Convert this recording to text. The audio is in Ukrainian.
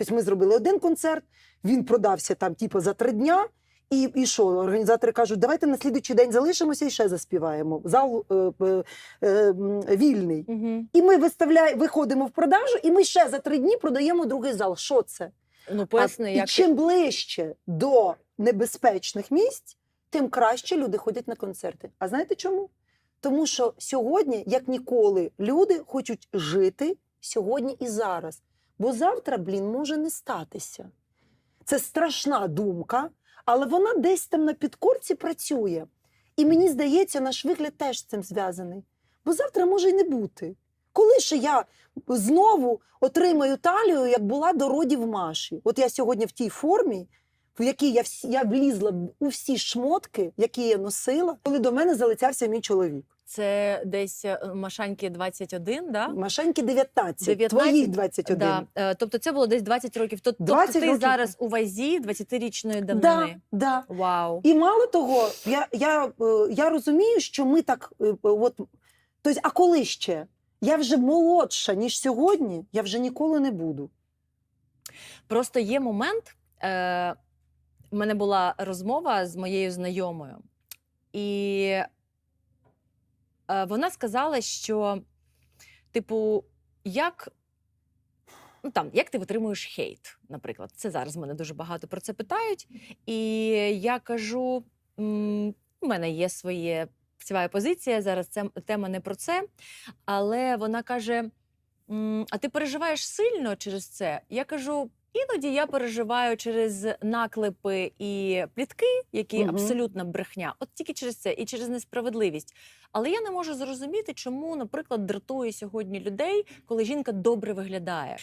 Тобто ми зробили один концерт, він продався там, типу, за три дня. І, і що, організатори кажуть, давайте на слідуючий день залишимося і ще заспіваємо. Зал е, е, е, вільний. Угу. І ми виставляємо, виходимо в продажу, і ми ще за три дні продаємо другий зал. Що це? Ну, А, поясни, і чим ближче до небезпечних місць, тим краще люди ходять на концерти. А знаєте чому? Тому що сьогодні, як ніколи, люди хочуть жити сьогодні і зараз. Бо завтра, блін, може не статися. Це страшна думка, але вона десь там на підкорці працює. І мені здається, наш вигляд теж з цим зв'язаний. Бо завтра може й не бути. Коли ще я знову отримаю талію, як була до родів Маші? От я сьогодні в тій формі, в якій я, всі, я влізла у всі шмотки, які я носила, коли до мене залицявся мій чоловік. це десь е, Машаньки 21, да? Машеньки 19, 19? твої 21. Да. Е, Тобто це було десь 20 років. Тобто 20 ти років. зараз у вазі 20-річної Да, давнини. да. Вау. І мало того, я, я, е, я розумію, що ми так. От, тобто, а коли ще? Я вже молодша, ніж сьогодні, я вже ніколи не буду. Просто є момент. Е, в мене була розмова з моєю знайомою, і е, вона сказала, що, типу, як. Ну, там, як ти витримуєш хейт, наприклад. Це зараз мене дуже багато про це питають. І я кажу: у мене є своє своя позиція. Зараз це тема не про це. Але вона каже: А ти переживаєш сильно через це? Я кажу. Іноді я переживаю через наклепи і плітки, які угу. абсолютна брехня, от тільки через це і через несправедливість. Але я не можу зрозуміти, чому, наприклад, дратує сьогодні людей, коли жінка добре виглядає.